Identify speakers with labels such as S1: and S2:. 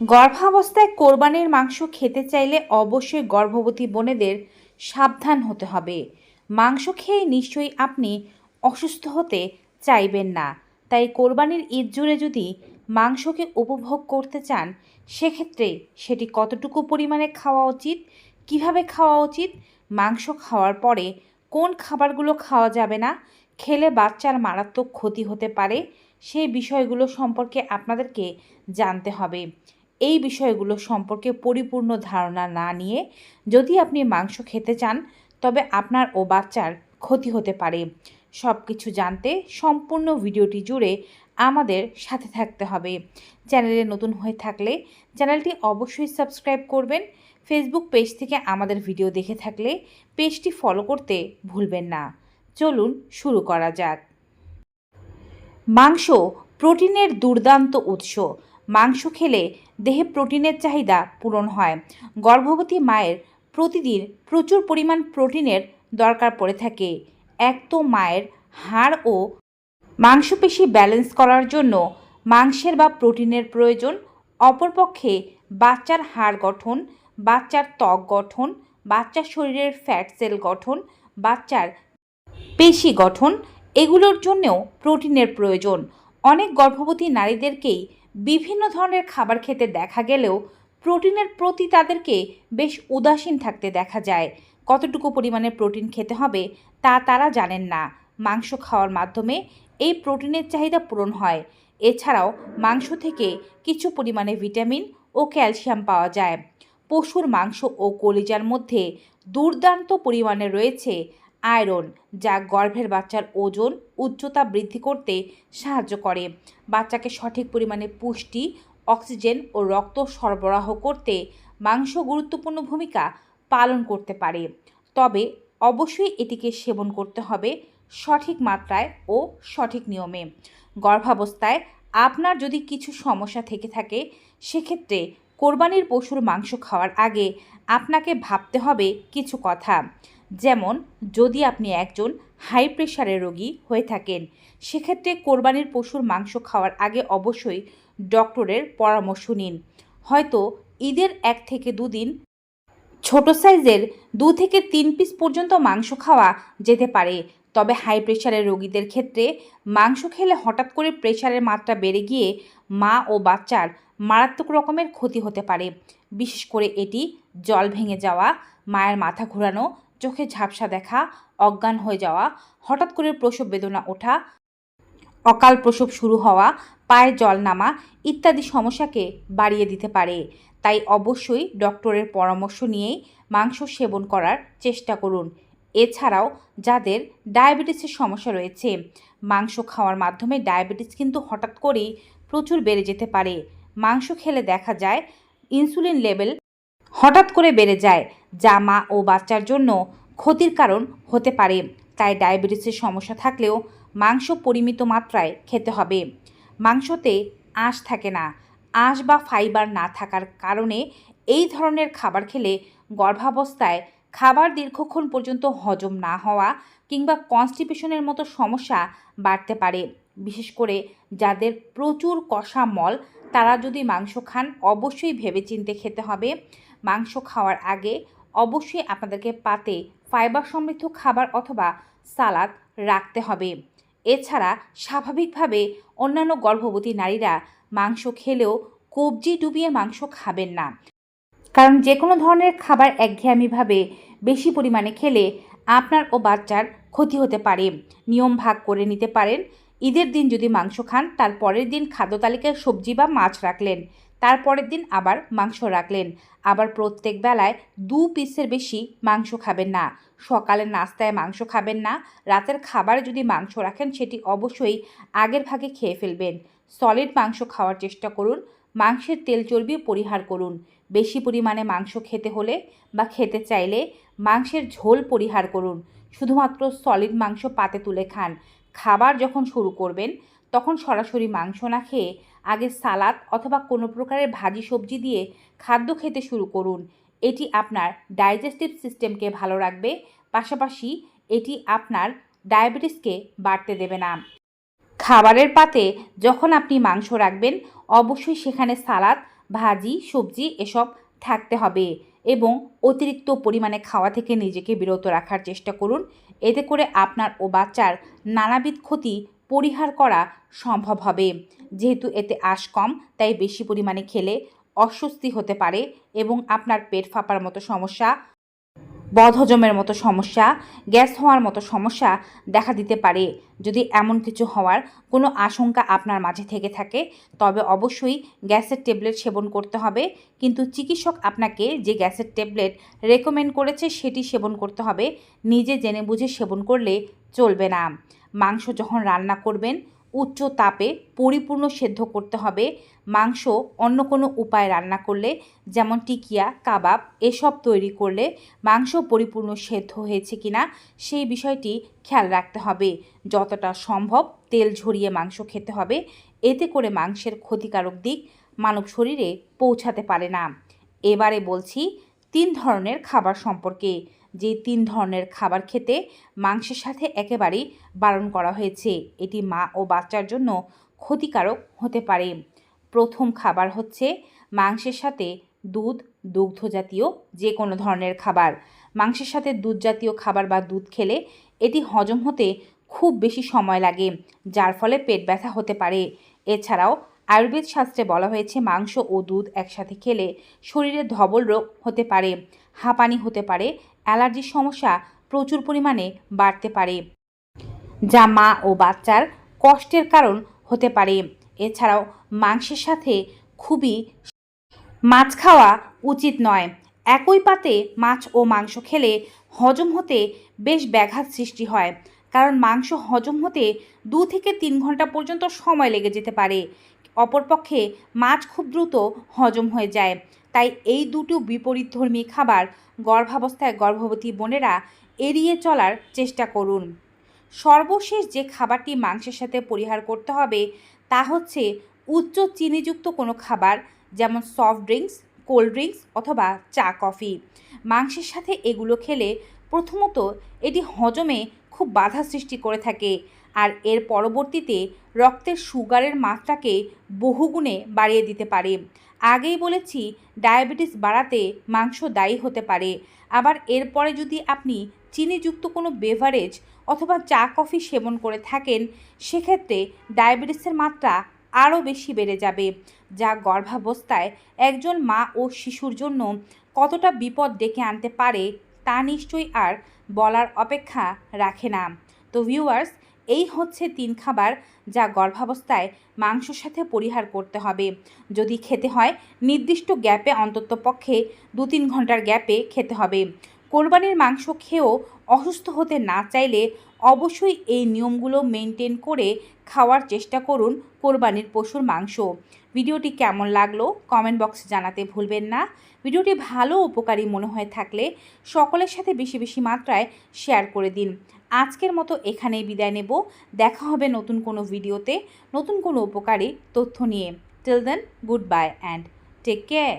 S1: গর্ভাবস্থায় কোরবানির মাংস খেতে চাইলে অবশ্যই গর্ভবতী বোনেদের সাবধান হতে হবে। মাংস খেয়ে নিশ্চয়ই আপনি অসুস্থ হতে চাইবেন না। তাই কোরবানির ঈদ জুড়ে যদি মাংসকে উপভোগ করতে চান, সেক্ষেত্রে সেটি কতটুকু পরিমাণে খাওয়া উচিত, কীভাবে খাওয়া উচিত, মাংস খাওয়ার পরে কোন খাবারগুলো খাওয়া যাবে না, খেলে বাচ্চার মারাত্মক ক্ষতি হতে পারে, সেই বিষয়গুলো সম্পর্কে আপনাদেরকে জানতে হবে। এই বিষয়গুলো সম্পর্কে পরিপূর্ণ ধারণা না নিয়ে যদি আপনি মাংস খেতে চান, তবে আপনার ও বাচ্চার ক্ষতি হতে পারে। সব কিছু জানতে সম্পূর্ণ ভিডিওটি জুড়ে আমাদের সাথে থাকতে হবে। চ্যানেলে নতুন হয়ে থাকলে চ্যানেলটি অবশ্যই সাবস্ক্রাইব করবেন। ফেসবুক পেজ থেকে আমাদের ভিডিও দেখে থাকলে পেজটি ফলো করতে ভুলবেন না। চলুন শুরু করা যাক। মাংস প্রোটিনের দুর্দান্ত উৎস। মাংস খেলে দেহে প্রোটিনের চাহিদা পূরণ হয়। গর্ভবতী মায়ের প্রতিদিন প্রচুর পরিমাণ প্রোটিনের দরকার পড়ে থাকে। এক তো মায়ের হাড় ও মাংসপেশি ব্যালেন্স করার জন্য মাংসের বা প্রোটিনের প্রয়োজন। অপরপক্ষে বাচ্চার হাড় গঠন, বাচ্চার ত্বক গঠন বাচ্চার শরীরের ফ্যাট সেল গঠন, বাচ্চার পেশি গঠন, এগুলোর জন্যও প্রোটিনের প্রয়োজন। অনেক গর্ভবতী নারীদেরকেই বিভিন্ন ধরনের খাবার খেতে দেখা গেলেও প্রোটিনের প্রতি তাদেরকে বেশ উদাসীন থাকতে দেখা যায়। কতটুকু পরিমাণে প্রোটিন খেতে হবে তা তারা জানেন না। মাংস খাওয়ার মাধ্যমে এই প্রোটিনের চাহিদা পূরণ হয়। এছাড়াও মাংস থেকে কিছু পরিমাণে ভিটামিন ও ক্যালসিয়াম পাওয়া যায়। পশুর মাংস ও কলিজার মধ্যে দুর্দান্ত পরিমাণে রয়েছে আয়রন, যা গর্ভের বাচ্চার ওজন উচ্চতা বৃদ্ধি করতে সাহায্য করে। বাচ্চাকে সঠিক পরিমাণে পুষ্টি, অক্সিজেন ও রক্ত সরবরাহ করতে মাংস গুরুত্বপূর্ণ ভূমিকা পালন করতে পারে। তবে অবশ্যই এটিকে সেবন করতে হবে সঠিক মাত্রায় ও সঠিক নিয়মে। গর্ভাবস্থায় আপনার যদি কিছু সমস্যা থেকে থাকে, সেক্ষেত্রে কোরবানির পশুর মাংস খাওয়ার আগে আপনাকে ভাবতে হবে কিছু কথা। যেমন, যদি আপনি একজন হাই প্রেশারের রোগী হয়ে থাকেন, সেক্ষেত্রে কোরবানির পশুর মাংস খাওয়ার আগে অবশ্যই ডক্টরের পরামর্শ নিন। হয়তো ঈদের এক থেকে দুদিন ছোট সাইজের দু থেকে তিন পিস পর্যন্ত মাংস খাওয়া যেতে পারে। তবে হাই প্রেশারের রোগীদের ক্ষেত্রে মাংস খেলে হঠাৎ করে প্রেশারের মাত্রা বেড়ে গিয়ে মা ও বাচ্চার মারাত্মক রকমের ক্ষতি হতে পারে। বিশেষ করে এটি জল ভেঙে যাওয়া, মায়ের মাথা ঘোরানো চোখে ঝাপসা দেখা, অজ্ঞান হয়ে যাওয়া, হঠাৎ করে প্রসব বেদনা ওঠা, অকাল প্রসব শুরু হওয়া পায়ে জল নামা ইত্যাদি সমস্যাকে বাড়িয়ে দিতে পারে। তাই অবশ্যই ডক্টরের পরামর্শ নিয়েই মাংস সেবন করার চেষ্টা করুন। এছাড়াও যাদের ডায়াবেটিসের সমস্যা রয়েছে, মাংস খাওয়ার মাধ্যমে ডায়াবেটিস কিন্তু হঠাৎ করেই প্রচুর বেড়ে যেতে পারে। মাংস খেলে দেখা যায়, ইনসুলিন লেভেল হঠাৎ করে বেড়ে যায়। যা মা ও বাচ্চার জন্য ক্ষতির কারণ হতে পারে। তাই ডায়াবেটিসের সমস্যা থাকলেও মাংস পরিমিত মাত্রায় খেতে হবে। মাংসতে আঁশ থাকে না। আঁশ বা ফাইবার না থাকার কারণে এই ধরনের খাবার খেলে গর্ভাবস্থায় খাবার দীর্ঘক্ষণ পর্যন্ত হজম না হওয়া কিংবা কনস্টিপেশনের মতো সমস্যা বাড়তে পারে। বিশেষ করে যাদের প্রচুর কষা মল, তারা যদি মাংস খান, অবশ্যই ভেবেচিন্তে খেতে হবে। মাংস খাওয়ার আগে অবশ্যই আপনাদেরকে পাতে ফাইবার সমৃদ্ধ খাবার অথবা সালাদ রাখতে হবে। এছাড়া স্বাভাবিকভাবে অন্যান্য গর্ভবতী নারীরা মাংস খেলেও কবজি ডুবিয়ে মাংস খাবেন না। কারণ যে কোনো ধরনের খাবার একঘেয়ামিভাবে বেশি পরিমাণে খেলে আপনার ও বাচ্চার ক্ষতি হতে পারে। নিয়ম ভাগ করে নিতে পারেন। ঈদের দিন যদি মাংস খান, তার পরের দিন খাদ্য তালিকায় সবজি বা মাছ রাখলেন। তারপরের দিন আবার মাংস রাখলেন। আবার প্রত্যেক বেলায় দু পিসের বেশি মাংস খাবেন না। সকালের নাস্তায় মাংস খাবেন না, রাতের খাবারে যদি মাংস রাখেন সেটি অবশ্যই আগের ভাগে খেয়ে ফেলবেন। সলিড মাংস খাওয়ার চেষ্টা করুন, মাংসের তেল চর্বি পরিহার করুন। বেশি পরিমাণে মাংস খেতে হলে বা খেতে চাইলে মাংসের ঝোল পরিহার করুন। শুধুমাত্র সলিড মাংস পাতে তুলে খান। খাবার যখন শুরু করবেন, তখন সরাসরি মাংস না খেয়ে আগে সালাদ অথবা কোনো প্রকারের ভাজি সবজি দিয়ে খাদ্য খেতে শুরু করুন। এটি আপনার ডাইজেস্টিভ সিস্টেমকে ভালো রাখবে। পাশাপাশি এটি আপনার ডায়াবেটিসকে বাড়তে দেবে না। খাবারের পাতে যখন আপনি মাংস রাখবেন, অবশ্যই সেখানে সালাদ, ভাজি, সবজি এসব থাকতে হবে এবং অতিরিক্ত পরিমাণে খাওয়া থেকে নিজেকে বিরত রাখার চেষ্টা করুন। এতে করে আপনার ও বাচ্চার নানাবিধ ক্ষতি পরিহার করা সম্ভব হবে। যেহেতু এতে আঁশ কম, তাই বেশি পরিমাণে খেলে অস্বস্তি হতে পারে এবং আপনার পেট ফাঁপার মতো সমস্যা বদহজমের মতো সমস্যা, গ্যাস হওয়ার মতো সমস্যা দেখা দিতে পারে। যদি এমন কিছু হওয়ার কোনো আশঙ্কা আপনার মাঝে থেকে থাকে, তবে অবশ্যই গ্যাসের ট্যাবলেট সেবন করতে হবে। কিন্তু চিকিৎসক আপনাকে যে গ্যাসের ট্যাবলেট রেকমেন্ড করেছে, সেটি সেবন করতে হবে। নিজে জেনে বুঝে সেবন করলে চলবে না। মাংস যখন রান্না করবেন উচ্চ তাপে পরিপূর্ণ সেদ্ধ করতে হবে। মাংস অন্য কোনো উপায়ে রান্না করলে, যেমন টিকিয়া, কাবাব, এসব তৈরি করলে মাংস পরিপূর্ণ সেদ্ধ হয়েছে কিনা সেই বিষয়টি খেয়াল রাখতে হবে। যতটা সম্ভব তেল ঝরিয়ে মাংস খেতে হবে। এতে করে মাংসের ক্ষতিকারক দিক মানব শরীরে পৌঁছাতে পারে না। এবারে বলছি তিন ধরনের খাবার সম্পর্কে। যে তিন ধরনের খাবার খেতে মাংসের সাথে একেবারেই বারণ করা হয়েছে। এটি মা ও বাচ্চার জন্য ক্ষতিকারক হতে পারে। প্রথম খাবার হচ্ছে মাংসের সাথে দুধ, দুগ্ধ জাতীয় যে কোনো ধরনের খাবার। মাংসের সাথে দুধ জাতীয় খাবার বা দুধ খেলে এটি হজম হতে খুব বেশি সময় লাগে, যার ফলে পেট ব্যথা হতে পারে। এছাড়াও আয়ুর্বেদ শাস্ত্রে বলা হয়েছে মাংস ও দুধ একসাথে খেলে শরীরে ধবল রোগ হতে পারে, হাঁপানি হতে পারে অ্যালার্জির সমস্যা প্রচুর পরিমাণে বাড়তে পারে, যা মা ও বাচ্চার কষ্টের কারণ হতে পারে। এছাড়াও মাংসের সাথে খুবই মাছ খাওয়া উচিত নয়। একই পাতে মাছ ও মাংস খেলে হজম হতে বেশ ব্যাঘাত সৃষ্টি হয়, কারণ মাংস হজম হতে দু থেকে তিন ঘণ্টা পর্যন্ত সময় লেগে যেতে পারে। অপরপক্ষে মাছ খুব দ্রুত হজম হয়ে যায় তাই এই দুটো বিপরীতধর্মী খাবার গর্ভাবস্থায় গর্ভবতী বোনেরা এড়িয়ে চলার চেষ্টা করুন। সর্বশেষ যে খাবারটি মাংসের সাথে পরিহার করতে হবে তা হচ্ছে উচ্চ চিনিযুক্ত কোনো খাবার, যেমন সফট ড্রিঙ্কস কোল্ড ড্রিঙ্কস অথবা চা, কফি। মাংসের সাথে এগুলো খেলে প্রথমত এটি হজমে খুব বাধা সৃষ্টি করে থাকে। আর এর পরবর্তীতে রক্তের সুগারের মাত্রাকে বহুগুণে বাড়িয়ে দিতে পারে। আগেই বলেছি, ডায়াবেটিস বাড়াতে মাংস দায়ী হতে পারে। আবার এরপরে যদি আপনি চিনিযুক্ত কোনো বেভারেজ অথবা চা, কফি সেবন করে থাকেন, সেক্ষেত্রে ডায়াবেটিসের মাত্রা আরও বেশি বেড়ে যাবে, যা গর্ভাবস্থায় একজন মা ও শিশুর জন্য কতটা বিপদ ডেকে আনতে পারে তা নিশ্চয়ই আর বলার অপেক্ষা রাখে না। তো ভিউয়ার্স এই হচ্ছে তিন খাবার যা গর্ভাবস্থায় মাংসর সাথে পরিহার করতে হবে। যদি খেতে হয়, নির্দিষ্ট গ্যাপে অন্তত পক্ষে দু তিন ঘণ্টার গ্যাপে খেতে হবে। কোরবানির মাংস খেয়েও অসুস্থ হতে না চাইলে অবশ্যই এই নিয়মগুলো মেনটেন করে খাওয়ার চেষ্টা করুন কোরবানির পশুর মাংস। ভিডিওটি কেমন লাগল কমেন্ট বক্সে জানাতে ভুলবেন না। ভিডিওটি ভালো উপকারী মনে হয়ে থাকলে সকলের সাথে বেশি বেশি মাত্রায় শেয়ার করে দিন। আজকের মতো এখানেই বিদায় নেব। দেখা হবে নতুন কোনো ভিডিওতে, নতুন কোনো উপকারী তথ্য নিয়ে। Till then good bye and take care